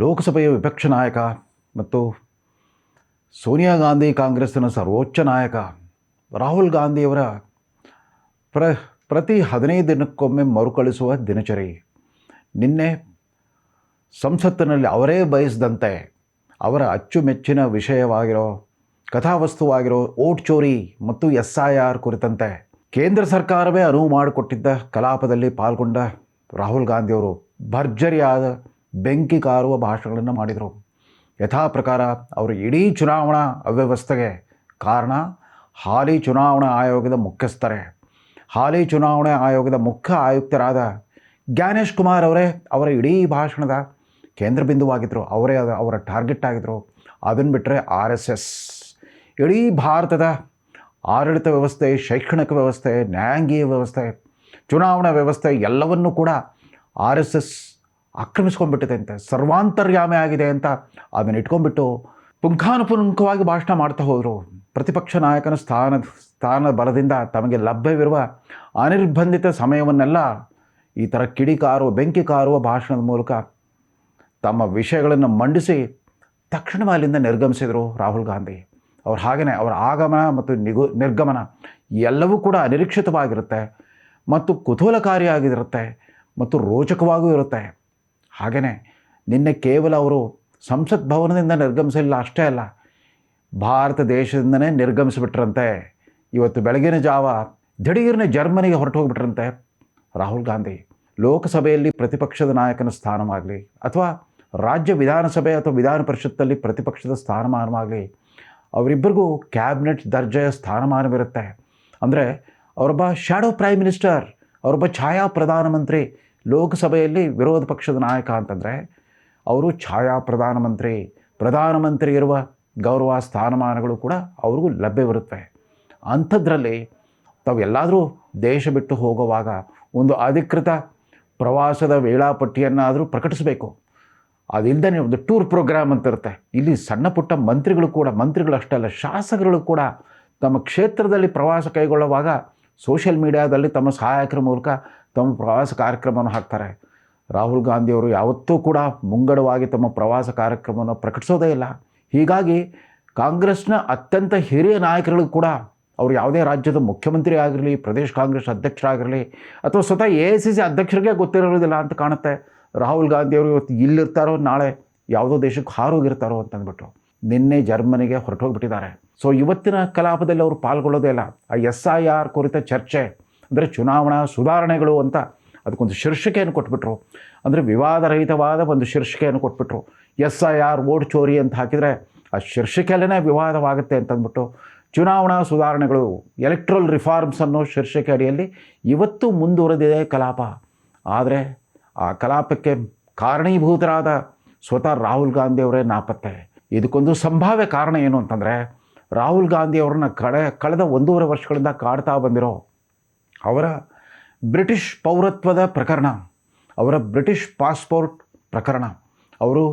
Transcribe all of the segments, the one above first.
ಲೋಕಸಭೆಯ ವಿಪಕ್ಷ ನಾಯಕ ಮತ್ತು ಸೋನಿಯಾ ಗಾಂಧಿ ಕಾಂಗ್ರೆಸ್ಸಿನ ಸರ್ವೋಚ್ಚ ನಾಯಕ ರಾಹುಲ್ ಗಾಂಧಿಯವರ ಪ್ರ, ಪ್ರತಿ ಹದಿನೈದು ದಿನಕ್ಕೊಮ್ಮೆ ಮರುಕಳಿಸುವ ದಿನಚರಿ. ನಿನ್ನೆ ಸಂಸತ್ತಿನಲ್ಲಿ ಅವರೇ ಬಯಸಿದಂತೆ ಅವರ ಅಚ್ಚುಮೆಚ್ಚಿನ ವಿಷಯವಾಗಿರೋ, ಕಥಾವಸ್ತುವಾಗಿರೋ ಓಟ್ ಚೋರಿ ಮತ್ತು ಎಸ್ ಐ ಆರ್ ಕುರಿತಂತೆ ಕೇಂದ್ರ ಸರ್ಕಾರವೇ ಅನುವು ಮಾಡಿಕೊಟ್ಟಿದ್ದ ಕಲಾಪದಲ್ಲಿ ಪಾಲ್ಗೊಂಡ ರಾಹುಲ್ ಗಾಂಧಿಯವರು ಭರ್ಜರಿಯಾದ ಬೆಂಕಿ ಕಾರುವ ಭಾಷಣಗಳನ್ನು ಮಾಡಿದರು. ಯಥಾ ಪ್ರಕಾರ ಅವರು ಇಡೀ ಚುನಾವಣಾ ಅವ್ಯವಸ್ಥೆಗೆ ಕಾರಣ ಹಾಲಿ ಚುನಾವಣಾ ಆಯೋಗದ ಮುಖ್ಯಸ್ಥರೇ. ಹಾಲಿ ಚುನಾವಣಾ ಆಯೋಗದ ಮುಖ್ಯ ಆಯುಕ್ತರಾದ ಜ್ಞಾನೇಶ್ ಕುಮಾರ್ ಅವರೇ ಅವರ ಇಡೀ ಭಾಷಣದ ಕೇಂದ್ರ ಬಿಂದುವಾಗಿದ್ದರು ಅವರೇ ಅದ ಅವರ ಟಾರ್ಗೆಟ್ ಆಗಿದ್ದರು. ಅದನ್ನು ಬಿಟ್ಟರೆ ಆರ್ ಎಸ್ ಎಸ್. ಇಡೀ ಭಾರತದ ಆಡಳಿತ ವ್ಯವಸ್ಥೆ, ಶೈಕ್ಷಣಿಕ ವ್ಯವಸ್ಥೆ, ನ್ಯಾಯಾಂಗೀಯ ವ್ಯವಸ್ಥೆ, ಚುನಾವಣಾ ವ್ಯವಸ್ಥೆ ಎಲ್ಲವನ್ನೂ ಕೂಡ ಆರ್ ಎಸ್ ಎಸ್ ಆಕ್ರಮಿಸ್ಕೊಂಡ್ಬಿಟ್ಟಿದೆ ಅಂತ, ಸರ್ವಾಂತರ್ಯಾಮಿ ಆಗಿದೆ ಅಂತ ಅದನ್ನು ಇಟ್ಕೊಂಡ್ಬಿಟ್ಟು ಪುಂಖಾನುಪುಂಖವಾಗಿ ಭಾಷಣ ಮಾಡ್ತಾ ಹೋದರು. ಪ್ರತಿಪಕ್ಷ ನಾಯಕನ ಸ್ಥಾನ ಸ್ಥಾನ ಬಲದಿಂದ ತಮಗೆ ಲಭ್ಯವಿರುವ ಅನಿರ್ಬಂಧಿತ ಸಮಯವನ್ನೆಲ್ಲ ಈ ಥರ ಕಿಡಿಕಾರುವ ಬೆಂಕಿ ಕಾರುವ ಭಾಷಣದ ಮೂಲಕ ತಮ್ಮ ವಿಷಯಗಳನ್ನು ಮಂಡಿಸಿ ತಕ್ಷಣವೇ ಅಲ್ಲಿಂದ ನಿರ್ಗಮಿಸಿದರು ರಾಹುಲ್ ಗಾಂಧಿ. ಅವ್ರು ಹಾಗೆಯೇ ಅವರ ಆಗಮನ ಮತ್ತು ನಿಗು, ನಿರ್ಗಮನ ಎಲ್ಲವೂ ಕೂಡ ಅನಿರೀಕ್ಷಿತವಾಗಿರುತ್ತೆ ಮತ್ತು ಕುತೂಹಲಕಾರಿಯಾಗಿರುತ್ತೆ ಮತ್ತು ರೋಚಕವಾಗೂ ಇರುತ್ತೆ. ಹಾಗೆಯೇ ನಿನ್ನೆ ಕೇವಲ ಅವರು ಸಂಸತ್ ಭವನದಿಂದ ನಿರ್ಗಮಿಸಲಿಲ್ಲ, ಅಷ್ಟೇ ಅಲ್ಲ, ಭಾರತ ದೇಶದಿಂದನೇ ನಿರ್ಗಮಿಸಿಬಿಟ್ರಂತೆ. ಇವತ್ತು ಬೆಳಗಿನ ಜಾವ ದಿಢೀರ್ನೇ ಜರ್ಮನಿಗೆ ಹೊರಟು ಹೋಗ್ಬಿಟ್ರಂತೆ ರಾಹುಲ್ ಗಾಂಧಿ. ಲೋಕಸಭೆಯಲ್ಲಿ ಪ್ರತಿಪಕ್ಷದ ನಾಯಕನ ಸ್ಥಾನವಾಗಲಿ, ಅಥವಾ ರಾಜ್ಯ ವಿಧಾನಸಭೆ ಅಥವಾ ವಿಧಾನ ಪರಿಷತ್ತಲ್ಲಿ ಪ್ರತಿಪಕ್ಷದ ಸ್ಥಾನಮಾನವಾಗಲಿ, ಅವರಿಬ್ಬರಿಗೂ ಕ್ಯಾಬಿನೆಟ್ ದರ್ಜೆಯ ಸ್ಥಾನಮಾನವಿರುತ್ತೆ. ಅಂದರೆ ಅವರೊಬ್ಬ ಶ್ಯಾಡೋ ಪ್ರೈಮ್ ಮಿನಿಸ್ಟರ್ ಅವರೊಬ್ಬ ಛಾಯಾ ಪ್ರಧಾನಮಂತ್ರಿ ಲೋಕಸಭೆಯಲ್ಲಿ ವಿರೋಧ ಪಕ್ಷದ ನಾಯಕ ಅಂತಂದರೆ ಅವರು ಛಾಯಾ ಪ್ರಧಾನಮಂತ್ರಿ ಪ್ರಧಾನಮಂತ್ರಿ ಇರುವ ಗೌರವ ಸ್ಥಾನಮಾನಗಳು ಕೂಡ ಅವ್ರಿಗೂ ಲಭ್ಯವಿರುತ್ತವೆ ಅಂಥದ್ರಲ್ಲಿ ತಾವೆಲ್ಲಾದರೂ ದೇಶ ಬಿಟ್ಟು ಹೋಗುವಾಗ ಒಂದು ಅಧಿಕೃತ ಪ್ರವಾಸದ ವೇಳಾಪಟ್ಟಿಯನ್ನಾದರೂ ಪ್ರಕಟಿಸಬೇಕು. ಅದಿಲ್ಲದೇ ಒಂದು ಟೂರ್ ಪ್ರೋಗ್ರಾಮ್ ಅಂತ ಇರುತ್ತೆ. ಇಲ್ಲಿ ಸಣ್ಣ ಪುಟ್ಟ ಮಂತ್ರಿಗಳು ಕೂಡ, ಮಂತ್ರಿಗಳು ಅಷ್ಟೇ ಅಲ್ಲ ಶಾಸಕರು ಕೂಡ ತಮ್ಮ ಕ್ಷೇತ್ರದಲ್ಲಿ ಪ್ರವಾಸ ಕೈಗೊಳ್ಳುವಾಗ ಸೋಷಿಯಲ್ ಮೀಡಿಯಾದಲ್ಲಿ ತಮ್ಮ ಸಹಾಯಕರ ಮೂಲಕ ತಮ್ಮ ಪ್ರವಾಸ ಕಾರ್ಯಕ್ರಮವನ್ನು ಹಾಕ್ತಾರೆ. ರಾಹುಲ್ ಗಾಂಧಿಯವರು ಯಾವತ್ತೂ ಕೂಡ ಮುಂಗಡವಾಗಿ ತಮ್ಮ ಪ್ರವಾಸ ಕಾರ್ಯಕ್ರಮವನ್ನು ಪ್ರಕಟಿಸೋದೇ ಇಲ್ಲ. ಹೀಗಾಗಿ ಕಾಂಗ್ರೆಸ್ನ ಅತ್ಯಂತ ಹಿರಿಯ ನಾಯಕರುಗಳು ಕೂಡ ಅವರು ಯಾವುದೇ ರಾಜ್ಯದ ಮುಖ್ಯಮಂತ್ರಿ ಆಗಿರಲಿ, ಪ್ರದೇಶ ಕಾಂಗ್ರೆಸ್ ಅಧ್ಯಕ್ಷರಾಗಿರಲಿ ಅಥವಾ ಸ್ವತಃ ಎ ಐ ಸಿ ಸಿ ಅಧ್ಯಕ್ಷರಿಗೆ ಗೊತ್ತಿರೋದಿಲ್ಲ ಅಂತ ಕಾಣುತ್ತೆ. ರಾಹುಲ್ ಗಾಂಧಿಯವರು ಇವತ್ತು ಇಲ್ಲಿರ್ತಾರೋ, ನಾಳೆ ಯಾವುದೋ ದೇಶಕ್ಕೆ ಹಾರೋಗಿರ್ತಾರೋ ಅಂತಂದ್ಬಿಟ್ಟು ನಿನ್ನೆ ಜರ್ಮನಿಗೆ ಹೊರಟೋಗ್ಬಿಟ್ಟಿದ್ದಾರೆ. ಸೊ ಇವತ್ತಿನ ಕಲಾಪದಲ್ಲಿ ಅವರು ಪಾಲ್ಗೊಳ್ಳೋದೇ ಇಲ್ಲ. ಆ ಎಸ್ ಐ ಆರ್ ಕುರಿತ ಚರ್ಚೆ ಅಂದರೆ ಚುನಾವಣಾ ಸುಧಾರಣೆಗಳು ಅಂತ ಅದಕ್ಕೊಂದು ಶೀರ್ಷಿಕೆಯನ್ನು ಕೊಟ್ಬಿಟ್ರು. ಅಂದರೆ ವಿವಾದರಹಿತವಾದ ಒಂದು ಶೀರ್ಷಿಕೆಯನ್ನು ಕೊಟ್ಬಿಟ್ರು. ಎಸ್ ಐ ಆರ್ ಓಟ್ ಚೋರಿ ಅಂತ ಹಾಕಿದರೆ ಆ ಶೀರ್ಷಿಕೆಯಲ್ಲೇ ವಿವಾದವಾಗುತ್ತೆ ಅಂತಂದ್ಬಿಟ್ಟು ಚುನಾವಣಾ ಸುಧಾರಣೆಗಳು, ಎಲೆಕ್ಟ್ರಲ್ ರಿಫಾರ್ಮ್ಸ್ ಅನ್ನೋ ಶೀರ್ಷಿಕೆ ಅಡಿಯಲ್ಲಿ ಇವತ್ತು ಮುಂದುವರೆದಿದೆ ಕಲಾಪ. ಆದರೆ ಆ ಕಲಾಪಕ್ಕೆ ಕಾರಣೀಭೂತರಾದ ಸ್ವತಃ ರಾಹುಲ್ ಗಾಂಧಿಯವರೇ ನಾಪತ್ತೆ. ಇದಕ್ಕೊಂದು ಸಂಭಾವ್ಯ ಕಾರಣ ಏನು ಅಂತಂದರೆ, ರಾಹುಲ್ ಗಾಂಧಿಯವ್ರನ್ನ ಕಳೆ, ಕಳೆದ ಒಂದೂವರೆ ವರ್ಷಗಳಿಂದ ಕಾಡ್ತಾ ಬಂದಿರೋ ಅವರ ಬ್ರಿಟಿಷ್ ಪೌರತ್ವದ ಪ್ರಕರಣ, ಅವರ ಬ್ರಿಟಿಷ್ ಪಾಸ್ಪೋರ್ಟ್ ಪ್ರಕರಣ, ಅವರು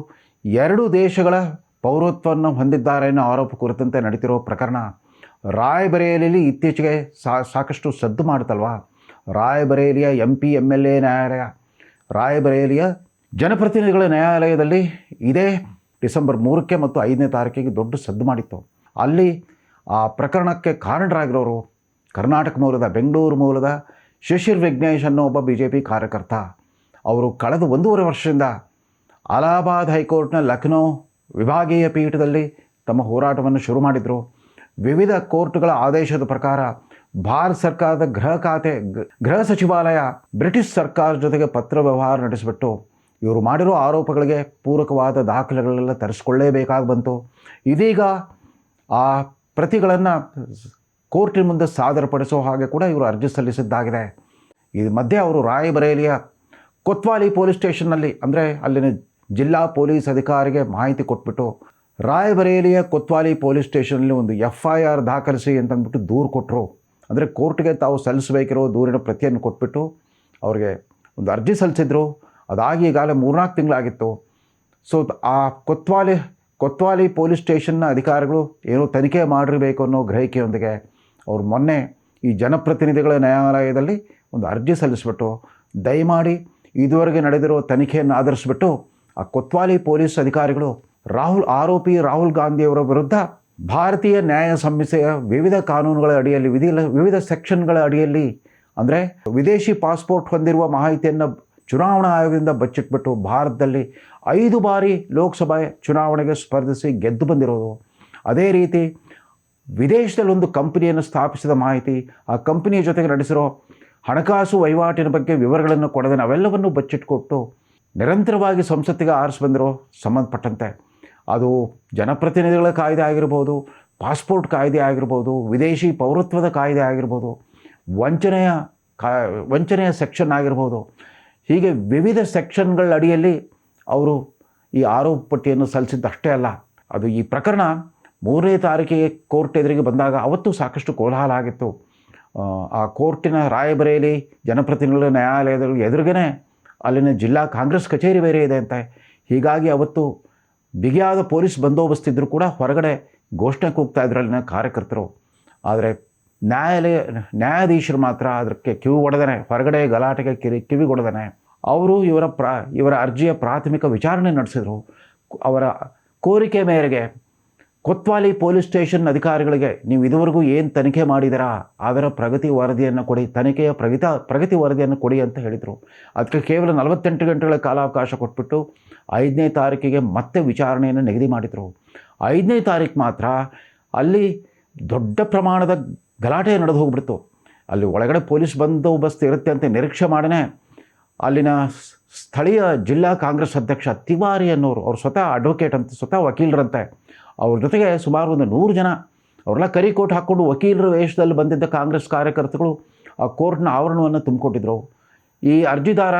ಎರಡು ದೇಶಗಳ ಪೌರತ್ವವನ್ನು ಹೊಂದಿದ್ದಾರೆ ಅನ್ನೋ ಆರೋಪ ಕುರಿತಂತೆ ನಡೀತಿರೋ ಪ್ರಕರಣ ರಾಯಬರೇಲಿಯಲ್ಲಿ ಇತ್ತೀಚೆಗೆ ಸಾಕಷ್ಟು ಸದ್ದು ಮಾಡುತ್ತಲ್ವಾ? ರಾಯಬರೇಲಿಯ M P M L A ನ್ಯಾಯಾಲಯ, ರಾಯಬರೇಲಿಯ ಜನಪ್ರತಿನಿಧಿಗಳ ನ್ಯಾಯಾಲಯದಲ್ಲಿ ಇದೇ ಡಿಸೆಂಬರ್ ಮೂರಕ್ಕೆ ಮತ್ತು ಐದನೇ ತಾರೀಕಿಗೆ ದೊಡ್ಡ ಸದ್ದು ಮಾಡಿತ್ತು. ಅಲ್ಲಿ ಆ ಪ್ರಕರಣಕ್ಕೆ ಕಾರಣರಾಗಿರೋರು ಕರ್ನಾಟಕ ಮೂಲದ ಬೆಂಗಳೂರು ಮೂಲದ ಶಿಶಿರ್ ವಿಘ್ನೇಶ್ ಅನ್ನೋ ಒಬ್ಬ ಬಿ ಜೆ ಪಿ ಕಾರ್ಯಕರ್ತ. ಅವರು ಕಳೆದ ಒಂದೂವರೆ ವರ್ಷದಿಂದ ಅಲಹಾಬಾದ್ ಹೈಕೋರ್ಟ್ನ ಲಖನೌ ವಿಭಾಗೀಯ ಪೀಠದಲ್ಲಿ ತಮ್ಮ ಹೋರಾಟವನ್ನು ಶುರು ಮಾಡಿದರು. ವಿವಿಧ ಕೋರ್ಟ್ಗಳ ಆದೇಶದ ಪ್ರಕಾರ ಭಾರತ ಸರ್ಕಾರದ ಗೃಹ ಖಾತೆ, ಗೃಹ ಸಚಿವಾಲಯ ಬ್ರಿಟಿಷ್ ಸರ್ಕಾರ ಜೊತೆಗೆ ಪತ್ರ ವ್ಯವಹಾರ ನಡೆಸಿಬಿಟ್ಟು ಇವರು ಮಾಡಿರೋ ಆರೋಪಗಳಿಗೆ ಪೂರಕವಾದ ದಾಖಲೆಗಳೆಲ್ಲ ತರಿಸ್ಕೊಳ್ಳೇಬೇಕಾಗಿ ಬಂತು. ಇದೀಗ ಆ ಪ್ರತಿಗಳನ್ನು ಕೋರ್ಟಿನ ಮುಂದೆ ಸಾದರಪಡಿಸೋ ಹಾಗೆ ಕೂಡ ಇವರು ಅರ್ಜಿ ಸಲ್ಲಿಸಿದ್ದಾಗಿದೆ. ಈ ಮಧ್ಯೆ ಅವರು ರಾಯಬರೇಲಿಯ ಕೊತ್ವಾಲಿ ಪೊಲೀಸ್ ಸ್ಟೇಷನ್ನಲ್ಲಿ, ಅಂದರೆ ಅಲ್ಲಿನ ಜಿಲ್ಲಾ ಪೊಲೀಸ್ ಅಧಿಕಾರಿಗೆ ಮಾಹಿತಿ ಕೊಟ್ಬಿಟ್ಟು, ರಾಯಬರೇಲಿಯ ಕೊತ್ವಾಲಿ ಪೊಲೀಸ್ ಸ್ಟೇಷನಲ್ಲಿ ಒಂದು ಎಫ್ ಐ ಆರ್ ದಾಖಲಿಸಿ ಅಂತಂದ್ಬಿಟ್ಟು ದೂರು ಕೊಟ್ಟರು ಅಂದರೆ ಕೋರ್ಟ್ಗೆ ತಾವು ಸಲ್ಲಿಸಬೇಕಿರೋ ದೂರಿನ ಪ್ರತಿಯನ್ನು ಕೊಟ್ಬಿಟ್ಟು, ಅವ್ರಿಗೆ ಒಂದು ಅರ್ಜಿ ಸಲ್ಲಿಸಿದ್ರು. ಅದಾಗಿ ಈಗಾಗಲೇ ಮೂರ್ನಾಲ್ಕು ತಿಂಗಳಾಗಿತ್ತು. ಸೊ ಆ ಕೊತ್ವಾಲಿ ಕೊತ್ವಾಲಿ ಪೊಲೀಸ್ ಸ್ಟೇಷನ್ನ ಅಧಿಕಾರಿಗಳು ಏನೋ ತನಿಖೆ ಮಾಡಿರಬೇಕು ಅನ್ನೋ ಗ್ರಹಿಕೆಯೊಂದಿಗೆ ಅವರು ಮೊನ್ನೆ ಈ ಜನಪ್ರತಿನಿಧಿಗಳ ನ್ಯಾಯಾಲಯದಲ್ಲಿ ಒಂದು ಅರ್ಜಿ ಸಲ್ಲಿಸ್ಬಿಟ್ಟು ದಯಮಾಡಿ ಇದುವರೆಗೆ ನಡೆದಿರೋ ತನಿಖೆಯನ್ನು ಆಧರಿಸಿಬಿಟ್ಟು ಆ ಕೊತ್ವಾಲಿ ಪೊಲೀಸ್ ಅಧಿಕಾರಿಗಳು ರಾಹುಲ್, ಆರೋಪಿ ರಾಹುಲ್ ಗಾಂಧಿಯವರ ವಿರುದ್ಧ ಭಾರತೀಯ ನ್ಯಾಯ ಸಂಹಿತೆಯ ವಿವಿಧ ಕಾನೂನುಗಳ ಅಡಿಯಲ್ಲಿ ವಿಧಿ ವಿವಿಧ ಸೆಕ್ಷನ್ಗಳ ಅಡಿಯಲ್ಲಿ ಅಂದರೆ ವಿದೇಶಿ ಪಾಸ್ಪೋರ್ಟ್ ಹೊಂದಿರುವ ಮಾಹಿತಿಯನ್ನು ಚುನಾವಣಾ ಆಯೋಗದಿಂದ ಬಚ್ಚಿಟ್ಬಿಟ್ಟು ಭಾರತದಲ್ಲಿ ಐದು ಬಾರಿ ಲೋಕಸಭೆ ಚುನಾವಣೆಗೆ ಸ್ಪರ್ಧಿಸಿ ಗೆದ್ದು ಬಂದಿರೋದು. ಅದೇ ರೀತಿ ವಿದೇಶದಲ್ಲಿ ಒಂದು ಕಂಪನಿಯನ್ನು ಸ್ಥಾಪಿಸಿದ ಮಾಹಿತಿ ಆ ಕಂಪನಿಯ ಜೊತೆಗೆ ನಡೆಸಿರೋ ಹಣಕಾಸು ವಹಿವಾಟಿನ ಬಗ್ಗೆ ವಿವರಗಳನ್ನು ಕೊಡದೆ ನಾವೆಲ್ಲವನ್ನು ಬಚ್ಚಿಟ್ಕೊಟ್ಟು ನಿರಂತರವಾಗಿ ಸಂಸತ್ತಿಗೆ ಆರಿಸಿ ಬಂದಿರೋ ಸಂಬಂಧಪಟ್ಟಂತೆ. ಅದು ಜನಪ್ರತಿನಿಧಿಗಳ ಕಾಯ್ದೆ ಆಗಿರ್ಬೋದು, ಪಾಸ್ಪೋರ್ಟ್ ಕಾಯ್ದೆ ಆಗಿರ್ಬೋದು, ವಿದೇಶಿ ಪೌರತ್ವದ ಕಾಯ್ದೆ ಆಗಿರ್ಬೋದು, ವಂಚನೆಯ ಕಾ, ವಂಚನೆಯ ಸೆಕ್ಷನ್ ಆಗಿರ್ಬೋದು. ಹೀಗೆ ವಿವಿಧ ಸೆಕ್ಷನ್ಗಳ ಅಡಿಯಲ್ಲಿ ಅವರು ಈ ಆರೋಪ ಪಟ್ಟಿಯನ್ನು ಸಲ್ಲಿಸಿದ್ದಷ್ಟೇ ಅಲ್ಲ. ಅದು ಈ ಪ್ರಕರಣ ಮೂರನೇ ತಾರೀಕಿಗೆ ಕೋರ್ಟ್ ಎದುರಿಗೆ ಬಂದಾಗ ಅವತ್ತು ಸಾಕಷ್ಟು ಕೋಲಾಹಲ ಆಗಿತ್ತು. ಆ, ಕೋರ್ಟಿನ ರಾಯಬರೇಲಿ ಜನಪ್ರತಿನಿಧಿಗಳ ನ್ಯಾಯಾಲಯದ ಎದುರುಗೇ ಅಲ್ಲಿನ ಜಿಲ್ಲಾ ಕಾಂಗ್ರೆಸ್ ಕಚೇರಿ ಬೇರೆ ಇದೆ ಅಂತ. ಹೀಗಾಗಿ ಅವತ್ತು ಬಿಗಿಯಾದ ಪೊಲೀಸ್ ಬಂದೋಬಸ್ತ್ ಇದ್ದರೂ ಕೂಡ ಹೊರಗಡೆ ಘೋಷಣೆ ಕೂಗ್ತಾ ಇದ್ರು ಅಲ್ಲಿನ ಕಾರ್ಯಕರ್ತರು. ಆದರೆ ನ್ಯಾಯಾಲಯ ನ್ಯಾಯಾಧೀಶರು ಮಾತ್ರ ಅದಕ್ಕೆ ಕಿವಿ ಹೊಡೆದನೆ ಹೊರಗಡೆ ಗಲಾಟೆಗೆ ಕಿರಿ ಕಿವಿ ಹೊಡೆದನೆ ಅವರು ಇವರ ಪ್ರಾ ಇವರ ಅರ್ಜಿಯ ಪ್ರಾಥಮಿಕ ವಿಚಾರಣೆ ನಡೆಸಿದರು. ಅವರ ಕೋರಿಕೆ ಮೇರೆಗೆ ಕೊತ್ವಾಲಿ ಪೊಲೀಸ್ ಸ್ಟೇಷನ್ ಅಧಿಕಾರಿಗಳಿಗೆ ನೀವು ಇದುವರೆಗೂ ಏನು ತನಿಖೆ ಮಾಡಿದಿರಾ? ಅದರ ಪ್ರಗತಿ ವರದಿಯನ್ನು ಕೊಡಿ, ತನಿಖೆಯ ಪ್ರಗತಿ ಪ್ರಗತಿ ವರದಿಯನ್ನು ಕೊಡಿ ಅಂತ ಹೇಳಿದರು. ಅದಕ್ಕೆ ಕೇವಲ ನಲವತ್ತೆಂಟು ಗಂಟೆಗಳ ಕಾಲಾವಕಾಶ ಕೊಟ್ಬಿಟ್ಟು ಐದನೇ ತಾರೀಕಿಗೆ ಮತ್ತೆ ವಿಚಾರಣೆಯನ್ನು ನಿಗದಿ ಮಾಡಿದರು. ಐದನೇ ತಾರೀಕು ಮಾತ್ರ ಅಲ್ಲಿ ದೊಡ್ಡ ಪ್ರಮಾಣದ ಗಲಾಟೆ ನಡೆದು ಹೋಗ್ಬಿಡ್ತು. ಅಲ್ಲಿ ಒಳಗಡೆ ಪೊಲೀಸ್ ಬಂದೋಬಸ್ತ್ ಇರುತ್ತೆ ಅಂತ ನಿರೀಕ್ಷೆ ಮಾಡನೇ. ಅಲ್ಲಿನ ಸ್ಥಳೀಯ ಜಿಲ್ಲಾ ಕಾಂಗ್ರೆಸ್ ಅಧ್ಯಕ್ಷ ತಿವಾರಿ ಅನ್ನೋರು, ಅವ್ರು ಸ್ವತಃ ಅಡ್ವೊಕೇಟ್ ಅಂತ, ಸ್ವತಃ ವಕೀಲರಂತೆ. ಅವ್ರ ಜೊತೆಗೆ ಸುಮಾರು ಒಂದು ನೂರು ಜನ, ಅವರೆಲ್ಲ ಕರಿ ಕೋಟ್ ಹಾಕ್ಕೊಂಡು ವಕೀಲರ ವೇಷದಲ್ಲಿ ಬಂದಿದ್ದ ಕಾಂಗ್ರೆಸ್ ಕಾರ್ಯಕರ್ತರು ಆ ಕೋರ್ಟ್ನ ಆವರಣವನ್ನು ತುಂಬಿಕೊಟ್ಟಿದ್ರು. ಈ ಅರ್ಜಿದಾರ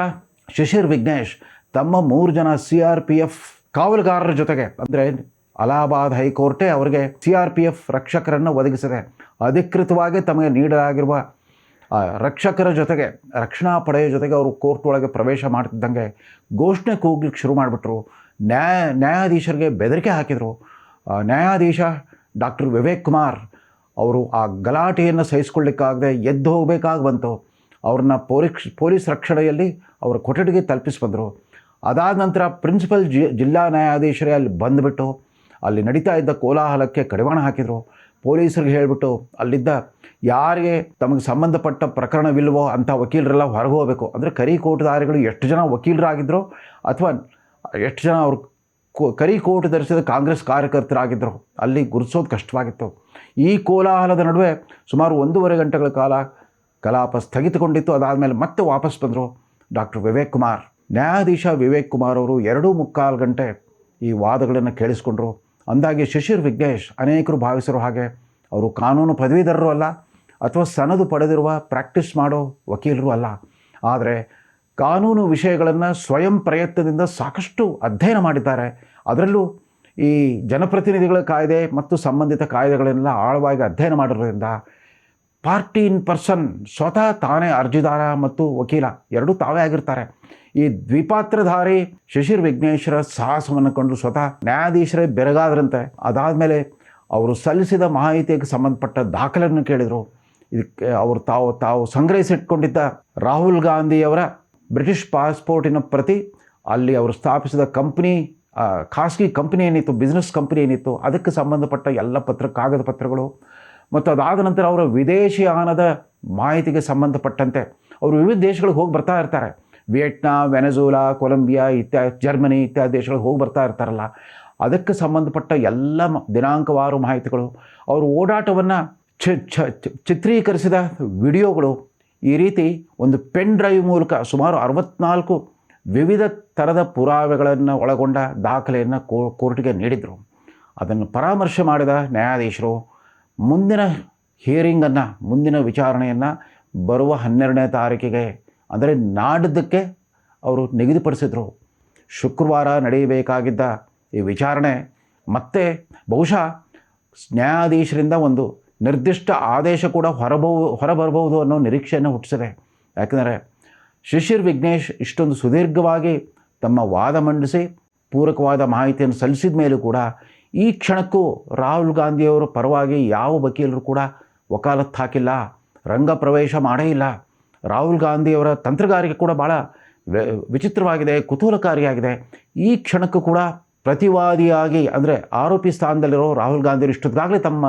ಶಿಶಿರ್ ವಿಘ್ನೇಶ್ ತಮ್ಮ ಮೂರು ಜನ ಸಿ ಆರ್ ಪಿ ಎಫ್ ಕಾವಲುಗಾರರ ಜೊತೆಗೆ, ಅಂದರೆ ಅಲಹಾಬಾದ್ ಹೈಕೋರ್ಟೇ ಅವರಿಗೆ ಸಿ ಆರ್ ಪಿ ಎಫ್ ರಕ್ಷಕರನ್ನು ಒದಗಿಸಿದೆ. ಅಧಿಕೃತವಾಗಿ ತಮಗೆ ನೀಡಲಾಗಿರುವ ರಕ್ಷಕರ ಜೊತೆಗೆ, ರಕ್ಷಣಾ ಪಡೆಯ ಜೊತೆಗೆ ಅವರು ಕೋರ್ಟ್ ಒಳಗೆ ಪ್ರವೇಶ ಮಾಡ್ತಿದ್ದಂಗೆ ಘೋಷಣೆ ಕೂಗ್ಲಿಕ್ಕೆ ಶುರು ಮಾಡಿಬಿಟ್ರು. ನ್ಯಾಯ ನ್ಯಾಯಾಧೀಶರಿಗೆ ಬೆದರಿಕೆ ಹಾಕಿದರು. ನ್ಯಾಯಾಧೀಶ ಡಾಕ್ಟರ್ ವಿವೇಕ್ ಕುಮಾರ್ ಅವರು ಆ ಗಲಾಟೆಯನ್ನು ಸಹಿಸ್ಕೊಳ್ಳಿಕ್ಕಾಗದೆ ಎದ್ದು ಹೋಗಬೇಕಾಗಿ ಬಂತು. ಅವ್ರನ್ನ ಪೊಲೀಸ್ ಪೊಲೀಸ್ ರಕ್ಷಣೆಯಲ್ಲಿ ಅವರ ಕೊಠಡಿಗೆ ತಲುಪಿಸಿ ಬಂದರು ಅದಾದ ನಂತರ ಪ್ರಿನ್ಸಿಪಲ್ ಜಿ, ಜಿಲ್ಲಾ ನ್ಯಾಯಾಧೀಶರೇ ಅಲ್ಲಿ ಬಂದುಬಿಟ್ಟು ಅಲ್ಲಿ ನಡೀತಾ ಇದ್ದ ಕೋಲಾಹಲಕ್ಕೆ ಕಡಿವಾಣ ಹಾಕಿದರು. ಪೊಲೀಸರಿಗೆ ಹೇಳಿಬಿಟ್ಟು ಅಲ್ಲಿದ್ದ ಯಾರಿಗೆ ತಮಗೆ ಸಂಬಂಧಪಟ್ಟ ಪ್ರಕರಣವಿಲ್ವೋ ಅಂಥ ವಕೀಲರೆಲ್ಲ ಹೊರಗೆ ಹೋಗಬೇಕು. ಅಂದರೆ ಕರಿ ಕೋಟದಾರಿಗಳು ಎಷ್ಟು ಜನ ವಕೀಲರಾಗಿದ್ದರು ಅಥವಾ ಎಷ್ಟು ಜನ ಅವ್ರು ಕೋ- ಕರಿ ಕೋಟ್ ಧರಿಸಿದ ಕಾಂಗ್ರೆಸ್ ಕಾರ್ಯಕರ್ತರಾಗಿದ್ದರು ಅಲ್ಲಿ ಗುರುತಿಸೋದು ಕಷ್ಟವಾಗಿತ್ತು. ಈ ಕೋಲಾಹಲದ ನಡುವೆ ಸುಮಾರು ಒಂದೂವರೆ ಗಂಟೆಗಳ ಕಾಲ ಕಲಾಪ ಸ್ಥಗಿತಗೊಂಡಿತ್ತು. ಅದಾದಮೇಲೆ ಮತ್ತೆ ವಾಪಸ್ ಬಂದರು ಡಾಕ್ಟರ್ ವಿವೇಕ್ ಕುಮಾರ್. ನ್ಯಾಯಾಧೀಶ ವಿವೇಕ್ ಕುಮಾರ್ ಅವರು ಎರಡೂ ಮುಕ್ಕಾಲು ಗಂಟೆ ಈ ವಾದಗಳನ್ನು ಕೇಳಿಸ್ಕೊಂಡ್ರು. ಅಂದಾಗೆ ಶಶಿರ್ ವಿಘ್ನೇಶ್ ಅನೇಕರು ಭಾವಿಸಿರೋ ಹಾಗೆ ಅವರು ಕಾನೂನು ಪದವೀಧರರು ಅಲ್ಲ, ಅಥವಾ ಸನದು ಪಡೆದಿರುವ ಪ್ರಾಕ್ಟೀಸ್ ಮಾಡೋ ವಕೀಲರು ಅಲ್ಲ. ಆದರೆ ಕಾನೂನು ವಿಷಯಗಳನ್ನು ಸ್ವಯಂ ಪ್ರಯತ್ನದಿಂದ ಸಾಕಷ್ಟು ಅಧ್ಯಯನ ಮಾಡಿದ್ದಾರೆ. ಅದರಲ್ಲೂ ಈ ಜನಪ್ರತಿನಿಧಿಗಳ ಕಾಯ್ದೆ ಮತ್ತು ಸಂಬಂಧಿತ ಕಾಯ್ದೆಗಳನ್ನೆಲ್ಲ ಆಳವಾಗಿ ಅಧ್ಯಯನ ಮಾಡಿರೋದ್ರಿಂದ ಪಾರ್ಟಿ ಇನ್ ಪರ್ಸನ್ ಸ್ವತಃ ತಾನೇ ಅರ್ಜಿದಾರ ಮತ್ತು ವಕೀಲ ಎರಡೂ ತಾವೇ ಆಗಿರ್ತಾರೆ. ಈ ದ್ವಿಪಾತ್ರಧಾರಿ ಶಿಶಿರ್ ವಿಘ್ನೇಶ್ವರ ಸಾಹಸವನ್ನು ಕಂಡು ಸ್ವತಃ ನ್ಯಾಯಾಧೀಶರೇ ಬೆರಗಾದ್ರಂತೆ. ಅದಾದಮೇಲೆ ಅವರು ಸಲ್ಲಿಸಿದ ಮಾಹಿತಿಗೆ ಸಂಬಂಧಪಟ್ಟ ದಾಖಲೆಯನ್ನು ಕೇಳಿದರು. ಇದಕ್ಕೆ ಅವರು ತಾವು ತಾವು ಸಂಗ್ರಹಿಸಿಟ್ಕೊಂಡಿದ್ದ ರಾಹುಲ್ ಗಾಂಧಿಯವರ ಬ್ರಿಟಿಷ್ ಪಾಸ್ಪೋರ್ಟಿನ ಪ್ರತಿ ಅಲ್ಲಿ ಅವರು ಸ್ಥಾಪಿಸಿದ ಕಂಪ್ನಿ ಖಾಸಗಿ ಕಂಪ್ನಿ ಏನಿತ್ತು ಬಿಸ್ನೆಸ್ ಕಂಪ್ನಿ ಏನಿತ್ತು, ಅದಕ್ಕೆ ಸಂಬಂಧಪಟ್ಟ ಎಲ್ಲ ಪತ್ರ, ಕಾಗದ ಪತ್ರಗಳು. ಮತ್ತು ಅದಾದ ನಂತರ ಅವರ ವಿದೇಶಿಯಾನದ ಮಾಹಿತಿಗೆ ಸಂಬಂಧಪಟ್ಟಂತೆ ಅವರು ವಿವಿಧ ದೇಶಗಳಿಗೆ ಹೋಗಿ ಬರ್ತಾ ಇರ್ತಾರೆ. ವಿಯೆಟ್ನಾಂ ವೆನೆಜುಲಾ ಕೊಲಂಬಿಯಾ ಇತ್ಯಾದಿ ಜರ್ಮನಿ ಇತ್ಯಾದಿ ದೇಶಗಳಿಗೆ ಹೋಗಿ ಬರ್ತಾ ಇರ್ತಾರಲ್ಲ. ಅದಕ್ಕೆ ಸಂಬಂಧಪಟ್ಟ ಎಲ್ಲ ದಿನಾಂಕವಾರು ಮಾಹಿತಿಗಳು. ಅವರು ಓಡಾಟವನ್ನು ಚಿತ್ರೀಕರಿಸಿದ ವಿಡಿಯೋಗಳು. ಈ ರೀತಿ ಒಂದು ಪೆನ್ ಡ್ರೈವ್ ಮೂಲಕ ಸುಮಾರು ಅರವತ್ನಾಲ್ಕು ವಿವಿಧ ಥರದ ಪುರಾವೆಗಳನ್ನು ಒಳಗೊಂಡ ದಾಖಲೆಯನ್ನು ಕೋರ್ಟ್ಗೆ ನೀಡಿದರು. ಅದನ್ನು ಪರಾಮರ್ಶೆ ಮಾಡಿದ ನ್ಯಾಯಾಧೀಶರು ಮುಂದಿನ ಹಿಯರಿಂಗನ್ನು ಮುಂದಿನ ವಿಚಾರಣೆಯನ್ನು ಬರುವ ಹನ್ನೆರಡನೇ ತಾರೀಕಿಗೆ, ಅಂದರೆ ನಾಡಿದ್ದಕ್ಕೆ ಅವರು ನಿಗದಿಪಡಿಸಿದರು. ಶುಕ್ರವಾರ ನಡೆಯಬೇಕಾಗಿದ್ದ ಈ ವಿಚಾರಣೆ ಮತ್ತೆ ಬಹುಶಃ ನ್ಯಾಯಾಧೀಶರಿಂದ ಒಂದು ನಿರ್ದಿಷ್ಟ ಆದೇಶ ಕೂಡ ಹೊರಬಹು ಹೊರಬರಬಹುದು ಅನ್ನೋ ನಿರೀಕ್ಷೆಯನ್ನು ಹುಟ್ಟಿಸಿದೆ. ಯಾಕೆಂದರೆ ಶಿಶಿರ್ ವಿಘ್ನೇಶ್ ಇಷ್ಟೊಂದು ಸುದೀರ್ಘವಾಗಿ ತಮ್ಮ ವಾದ ಮಂಡಿಸಿ ಪೂರಕವಾದ ಮಾಹಿತಿಯನ್ನು ಸಲ್ಲಿಸಿದ ಮೇಲೂ ಕೂಡ ಈ ಕ್ಷಣಕ್ಕೂ ರಾಹುಲ್ ಗಾಂಧಿಯವರ ಪರವಾಗಿ ಯಾವ ವಕೀಲರು ಕೂಡ ವಕಾಲತ್ತು ಹಾಕಿಲ್ಲ, ರಂಗ ಪ್ರವೇಶ ಮಾಡೇ ಇಲ್ಲ. ರಾಹುಲ್ ಗಾಂಧಿಯವರ ತಂತ್ರಗಾರಿಕೆ ಕೂಡ ಭಾಳ ವಿಚಿತ್ರವಾಗಿದೆ, ಕುತೂಹಲಕಾರಿಯಾಗಿದೆ. ಈ ಕ್ಷಣಕ್ಕೂ ಕೂಡ ಪ್ರತಿವಾದಿಯಾಗಿ, ಅಂದರೆ ಆರೋಪಿ ಸ್ಥಾನದಲ್ಲಿರೋ ರಾಹುಲ್ ಗಾಂಧಿಯವರು ಇಷ್ಟೊತ್ತಿಗಾಗಲೇ ತಮ್ಮ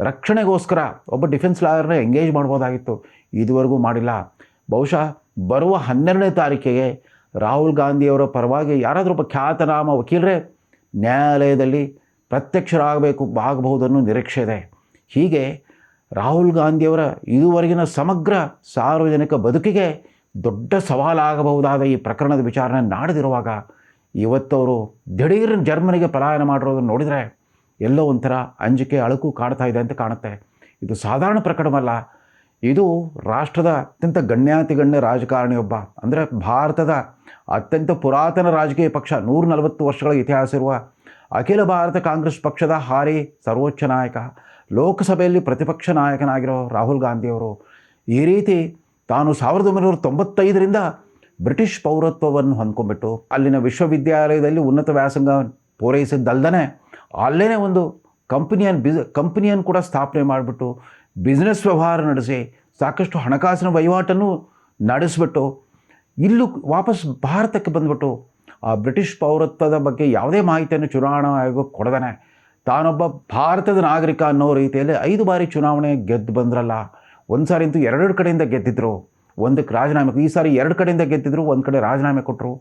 ರಕ್ಷಣೆಗೋಸ್ಕರ ಒಬ್ಬ ಡಿಫೆನ್ಸ್ ಲಾಯರ್ನ ಎಂಗೇಜ್ ಮಾಡ್ಬೋದಾಗಿತ್ತು. ಇದುವರೆಗೂ ಮಾಡಿಲ್ಲ. ಬಹುಶಃ ಬರುವ ಹನ್ನೆರಡನೇ ತಾರೀಕಿಗೆ ರಾಹುಲ್ ಗಾಂಧಿಯವರ ಪರವಾಗಿ ಯಾರಾದರೂ ಒಬ್ಬ ಖ್ಯಾತನಾಮ ವಕೀಲರೇ ನ್ಯಾಯಾಲಯದಲ್ಲಿ ಪ್ರತ್ಯಕ್ಷರಾಗಬೇಕು ಆಗಬಹುದು ಅನ್ನೋ ನಿರೀಕ್ಷೆ ಇದೆ. ಹೀಗೆ ರಾಹುಲ್ ಗಾಂಧಿಯವರ ಇದುವರೆಗಿನ ಸಮಗ್ರ ಸಾರ್ವಜನಿಕ ಬದುಕಿಗೆ ದೊಡ್ಡ ಸವಾಲಾಗಬಹುದಾದ ಈ ಪ್ರಕರಣದ ವಿಚಾರಣೆ ನಾಡದಿರುವಾಗ ಇವತ್ತವರು ದಿಢೀರ್ನ ಜರ್ಮನಿಗೆ ಪಲಾಯನ ಮಾಡಿರೋದನ್ನು ನೋಡಿದರೆ ಎಲ್ಲೋ ಒಂಥರ ಅಂಜಿಕೆ, ಅಳುಕು ಕಾಡ್ತಾ ಇದೆ ಅಂತ ಕಾಣುತ್ತೆ. ಇದು ಸಾಧಾರಣ ಪ್ರಕರಣವಲ್ಲ. ಇದು ರಾಷ್ಟ್ರದ ಅತ್ಯಂತ ಗಣ್ಯಾತಿಗಣ್ಯ ರಾಜಕಾರಣಿಯೊಬ್ಬ ಅಂದರೆ ಭಾರತದ ಅತ್ಯಂತ ಪುರಾತನ ರಾಜಕೀಯ ಪಕ್ಷ ನೂರ ನಲವತ್ತು ವರ್ಷಗಳ ಇತಿಹಾಸ ಇರುವ ಅಖಿಲ ಭಾರತ ಕಾಂಗ್ರೆಸ್ ಪಕ್ಷದ ಹಾರಿ ಸರ್ವೋಚ್ಚ ನಾಯಕ, ಲೋಕಸಭೆಯಲ್ಲಿ ಪ್ರತಿಪಕ್ಷ ನಾಯಕನಾಗಿರೋ ರಾಹುಲ್ ಗಾಂಧಿಯವರು ಈ ರೀತಿ ತಾನು ಸಾವಿರದ ಒಂಬೈನೂರ ತೊಂಬತ್ತೈದರಿಂದ ಬ್ರಿಟಿಷ್ ಪೌರತ್ವವನ್ನು ಹೊಂದ್ಕೊಂಡ್ಬಿಟ್ಟು, ಅಲ್ಲಿನ ವಿಶ್ವವಿದ್ಯಾಲಯದಲ್ಲಿ ಉನ್ನತ ವ್ಯಾಸಂಗ ಪೂರೈಸಿದ್ದಲ್ದೇ ಅಲ್ಲೇ ಒಂದು ಕಂಪ್ನಿಯನ್ನು ಬಿಸ್ ಕಂಪ್ನಿಯನ್ನು ಕೂಡ ಸ್ಥಾಪನೆ ಮಾಡಿಬಿಟ್ಟು ಬಿಸ್ನೆಸ್ ವ್ಯವಹಾರ ನಡೆಸಿ ಸಾಕಷ್ಟು ಹಣಕಾಸಿನ ವಹಿವಾಟನ್ನು ನಡೆಸಿಬಿಟ್ಟು ಇಲ್ಲೂ ವಾಪಸ್ ಭಾರತಕ್ಕೆ ಬಂದುಬಿಟ್ಟು ಆ ಬ್ರಿಟಿಷ್ ಪೌರತ್ವದ ಬಗ್ಗೆ ಯಾವುದೇ ಮಾಹಿತಿಯನ್ನು ಚುನಾವಣಾ ಆಯೋಗ ಕೊಡದಾನೆ. ತಾನೊಬ್ಬ ಭಾರತದ ನಾಗರಿಕ ಅನ್ನೋ ರೀತಿಯಲ್ಲಿ ಐದು ಬಾರಿ ಚುನಾವಣೆ ಗೆದ್ದು ಬಂದ್ರಲ್ಲ ಒಂದು ಸಾರಿ ಅಂತೂ ಎರಡೆರಡು ಕಡೆಯಿಂದ ಗೆದ್ದಿದ್ರು. ಒಂದಕ್ಕೆ ರಾಜೀನಾಮೆ ಈ ಸಾರಿ ಎರಡು ಕಡೆಯಿಂದ ಗೆದ್ದಿದ್ರು, ಒಂದು ಕಡೆ ರಾಜೀನಾಮೆ ಕೊಟ್ಟರು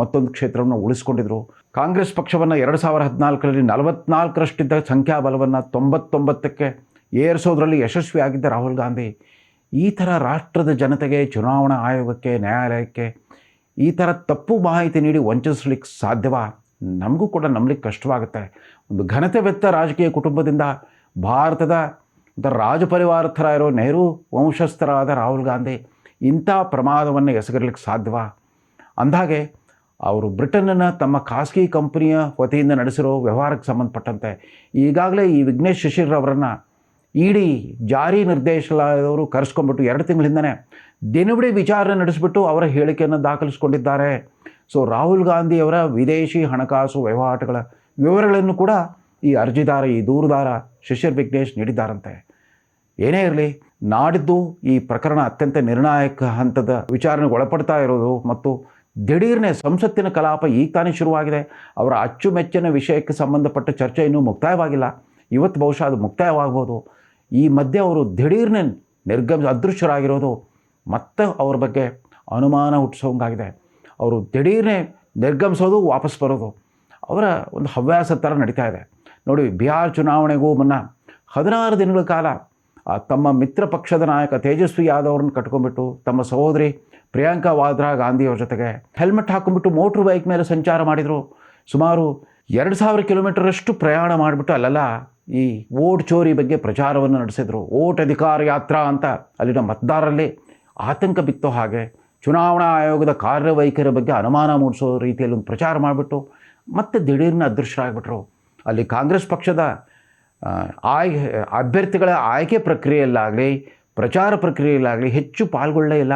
ಮತ್ತೊಂದು ಕ್ಷೇತ್ರವನ್ನು ಉಳಿಸ್ಕೊಂಡಿದ್ರು. ಕಾಂಗ್ರೆಸ್ ಪಕ್ಷವನ್ನು ಎರಡು ಸಾವಿರ ಹದಿನಾಲ್ಕರಲ್ಲಿ ನಲವತ್ನಾಲ್ಕರಷ್ಟಿದ್ದ ಸಂಖ್ಯಾಬಲವನ್ನು ತೊಂಬತ್ತೊಂಬತ್ತಕ್ಕೆ ಏರಿಸೋದ್ರಲ್ಲಿ ಯಶಸ್ವಿಯಾಗಿದ್ದ ರಾಹುಲ್ ಗಾಂಧಿ, ಈ ಥರ ರಾಷ್ಟ್ರದ ಜನತೆಗೆ ಚುನಾವಣಾ ಆಯೋಗಕ್ಕೆ, ನ್ಯಾಯಾಲಯಕ್ಕೆ ಈ ಥರ ತಪ್ಪು ಮಾಹಿತಿ ನೀಡಿ ವಂಚಿಸ್ಲಿಕ್ಕೆ ಸಾಧ್ಯವಾ? ನಮಗೂ ಕೂಡ ನಂಬಲಿಕ್ಕೆ ಕಷ್ಟವಾಗುತ್ತೆ. ಒಂದು ಘನತೆವೆತ್ತ ರಾಜಕೀಯ ಕುಟುಂಬದಿಂದ ಭಾರತದ ರಾಜಪರಿವಾರ ಥರ ಇರೋ ನೆಹರು ವಂಶಸ್ಥರಾದ ರಾಹುಲ್ ಗಾಂಧಿ ಇಂಥ ಪ್ರಮಾದವನ್ನು ಎಸಗಿರ್ಲಿಕ್ಕೆ ಸಾಧ್ಯವಾ ಅಂದಾಗೆ ಅವರು ಬ್ರಿಟನ್ನನ್ನು ತಮ್ಮ ಖಾಸಗಿ ಕಂಪನಿಯ ವತಿಯಿಂದ ನಡೆಸಿರೋ ವ್ಯವಹಾರಕ್ಕೆ ಸಂಬಂಧಪಟ್ಟಂತೆ ಈಗಾಗಲೇ ಈ ವಿಘ್ನೇಶ್ ಶಿಶಿರ್ರವರನ್ನು ಇಡಿ ಜಾರಿ ನಿರ್ದೇಶನಾಲಯದವರು ಕರೆಸ್ಕೊಂಡ್ಬಿಟ್ಟು ಎರಡು ತಿಂಗಳಿಂದನೇ ದಿನವಿಡೀ ವಿಚಾರಣೆ ನಡೆಸಿಬಿಟ್ಟು ಅವರ ಹೇಳಿಕೆಯನ್ನು ದಾಖಲಿಸಿಕೊಂಡಿದ್ದಾರೆ. ಸೊ, ರಾಹುಲ್ ಗಾಂಧಿಯವರ ವಿದೇಶಿ ಹಣಕಾಸು ವ್ಯವಹಾರಗಳ ವಿವರಗಳನ್ನು ಕೂಡ ಈ ಅರ್ಜಿದಾರ, ಈ ದೂರುದಾರ ಶಿಶಿರ್ ವಿಘ್ನೇಶ್ ನೀಡಿದ್ದಾರಂತೆ. ಏನೇ ಇರಲಿ ನಾಡಿದ್ದು ಈ ಪ್ರಕರಣ ಅತ್ಯಂತ ನಿರ್ಣಾಯಕ ಹಂತದ ವಿಚಾರಣೆಗೆ ಒಳಪಡ್ತಾ ಇರೋದು ಮತ್ತು ದಿಢೀರ್ನೆ ಸಂಸತ್ತಿನ ಕಲಾಪ ಈಗ ತಾನೇ ಶುರುವಾಗಿದೆ. ಅವರ ಅಚ್ಚುಮೆಚ್ಚಿನ ವಿಷಯಕ್ಕೆ ಸಂಬಂಧಪಟ್ಟ ಚರ್ಚೆ ಇನ್ನೂ ಮುಕ್ತಾಯವಾಗಿಲ್ಲ. ಇವತ್ತು ಬಹುಶಃ ಅದು ಮುಕ್ತಾಯವಾಗ್ಬೋದು ಈ ಮಧ್ಯೆ ಅವರು ದಿಢೀರ್ನೆ ನಿರ್ಗಮ ಅದೃಶ್ಯರಾಗಿರೋದು ಮತ್ತೆ ಅವ್ರ ಬಗ್ಗೆ ಅನುಮಾನ ಹುಟ್ಟಿಸೋಂಗಾಗಿದೆ ಅವರು ದಿಢೀರ್ನೆ ನಿರ್ಗಮಿಸೋದು, ವಾಪಸ್ ಬರೋದು ಅವರ ಒಂದು ಹವ್ಯಾಸ ಥರ ನಡೀತಾ ಇದೆ. ನೋಡಿ, ಬಿಹಾರ್ ಚುನಾವಣೆಗೂ ಮುನ್ನ ಹದಿನಾರು ದಿನಗಳ ಕಾಲ ತಮ್ಮ ಮಿತ್ರ ಪಕ್ಷದ ನಾಯಕ ತೇಜಸ್ವಿ ಯಾದವ್ ಅವ್ರನ್ನ ಕಟ್ಕೊಂಡ್ಬಿಟ್ಟು ತಮ್ಮ ಸಹೋದರಿ ಪ್ರಿಯಾಂಕಾ ವಾದ್ರಾ ಗಾಂಧಿಯವ್ರ ಜೊತೆಗೆ ಹೆಲ್ಮೆಟ್ ಹಾಕೊಂಡ್ಬಿಟ್ಟು ಮೋಟ್ರ್ ಬೈಕ್ ಮೇಲೆ ಸಂಚಾರ ಮಾಡಿದರು. ಸುಮಾರು ಎರಡು ಸಾವಿರ ಕಿಲೋಮೀಟರಷ್ಟು ಪ್ರಯಾಣ ಮಾಡಿಬಿಟ್ಟು ಅಲ್ಲೆಲ್ಲ ಈ ಓಟ್ ಚೋರಿ ಬಗ್ಗೆ ಪ್ರಚಾರವನ್ನು ನಡೆಸಿದರು. ಓಟ್ ಅಧಿಕಾರ ಯಾತ್ರಾ ಅಂತ ಅಲ್ಲಿನ ಮತದಾರರಲ್ಲಿ ಆತಂಕ ಬಿತ್ತೋ ಹಾಗೆ ಚುನಾವಣಾ ಆಯೋಗದ ಕಾರ್ಯವೈಖರಿ ಬಗ್ಗೆ ಅನುಮಾನ ಮೂಡಿಸೋ ರೀತಿಯಲ್ಲಿ ಪ್ರಚಾರ ಮಾಡಿಬಿಟ್ಟು ಮತ್ತೆ ದಿಢೀರ್ನ ಅದೃಶ್ಯರಾಗ್ಬಿಟ್ರು ಅಲ್ಲಿ ಕಾಂಗ್ರೆಸ್ ಪಕ್ಷದ ಆಯ್ ಅಭ್ಯರ್ಥಿಗಳ ಆಯ್ಕೆ ಪ್ರಕ್ರಿಯೆಯಲ್ಲಾಗಲಿ, ಪ್ರಚಾರ ಪ್ರಕ್ರಿಯೆಯಲ್ಲಾಗಲಿ ಹೆಚ್ಚು ಪಾಲ್ಗೊಳ್ಳೇ ಇಲ್ಲ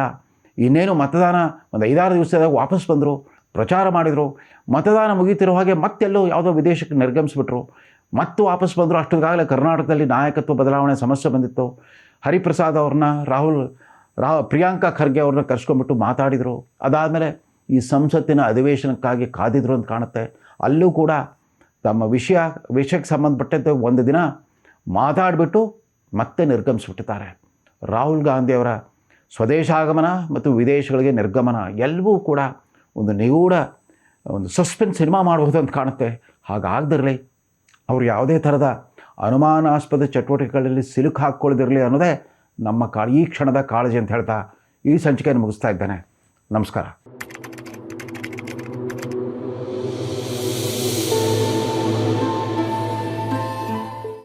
ಇನ್ನೇನು ಮತದಾನ ಒಂದು ಐದಾರು ದಿವಸದಾಗ ವಾಪಸ್ ಬಂದರು, ಪ್ರಚಾರ ಮಾಡಿದರು. ಮತದಾನ ಮುಗಿತಿರೋ ಹಾಗೆ ಮತ್ತೆಲ್ಲೋ ಯಾವುದೋ ವಿದೇಶಕ್ಕೆ ನಿರ್ಗಮಿಸ್ಬಿಟ್ರು. ಮತ್ತು ವಾಪಸ್ ಬಂದರು ಅಷ್ಟೊತ್ತಿಗಾಗಲೇ ಕರ್ನಾಟಕದಲ್ಲಿ ನಾಯಕತ್ವ ಬದಲಾವಣೆ ಸಮಸ್ಯೆ ಬಂದಿತ್ತು. ಹರಿಪ್ರಸಾದ್ ಅವ್ರನ್ನ, ರಾಹುಲ್, ರಾ, ಪ್ರಿಯಾಂಕಾ ಖರ್ಗೆ ಅವ್ರನ್ನ ಕರ್ಸ್ಕೊಂಡ್ಬಿಟ್ಟು ಮಾತಾಡಿದರು. ಅದಾದಮೇಲೆ ಈ ಸಂಸತ್ತಿನ ಅಧಿವೇಶನಕ್ಕಾಗಿ ಕಾದಿದ್ರು ಅಂತ ಕಾಣುತ್ತೆ. ಅಲ್ಲೂ ಕೂಡ ತಮ್ಮ ವಿಷಯ, ವಿಷಯಕ್ಕೆ ಸಂಬಂಧಪಟ್ಟಂತೆ ಒಂದು ದಿನ ಮಾತಾಡಿಬಿಟ್ಟು ಮತ್ತೆ ನಿರ್ಗಮಿಸ್ಬಿಟ್ಟಿದ್ದಾರೆ. ರಾಹುಲ್ ಗಾಂಧಿಯವರ ಸ್ವದೇಶಾಗಮನ ಮತ್ತು ವಿದೇಶಗಳಿಗೆ ನಿರ್ಗಮನ ಎಲ್ಲವೂ ಕೂಡ ಒಂದು ನಿಗೂಢ, ಒಂದು ಸಸ್ಪೆನ್ಸ್ ಸಿನಿಮಾ ಮಾಡಬಹುದು ಅಂತ ಕಾಣುತ್ತೆ. ಹಾಗಾಗದಿರಲಿ, ಅವರು ಯಾವುದೇ ಥರದ ಅನುಮಾನಾಸ್ಪದ ಚಟುವಟಿಕೆಗಳಲ್ಲಿ ಸಿಲುಕು ಹಾಕ್ಕೊಳ್ಳದಿರಲಿ ಅನ್ನೋದೇ ನಮ್ಮ ಕಾ, ಈ ಕ್ಷಣದ ಕಾಳಜಿ ಅಂತ ಹೇಳ್ತಾ ಈ ಸಂಚಿಕೆಯನ್ನು ಮುಗಿಸ್ತಾ ಇದ್ದೇನೆ. ನಮಸ್ಕಾರ.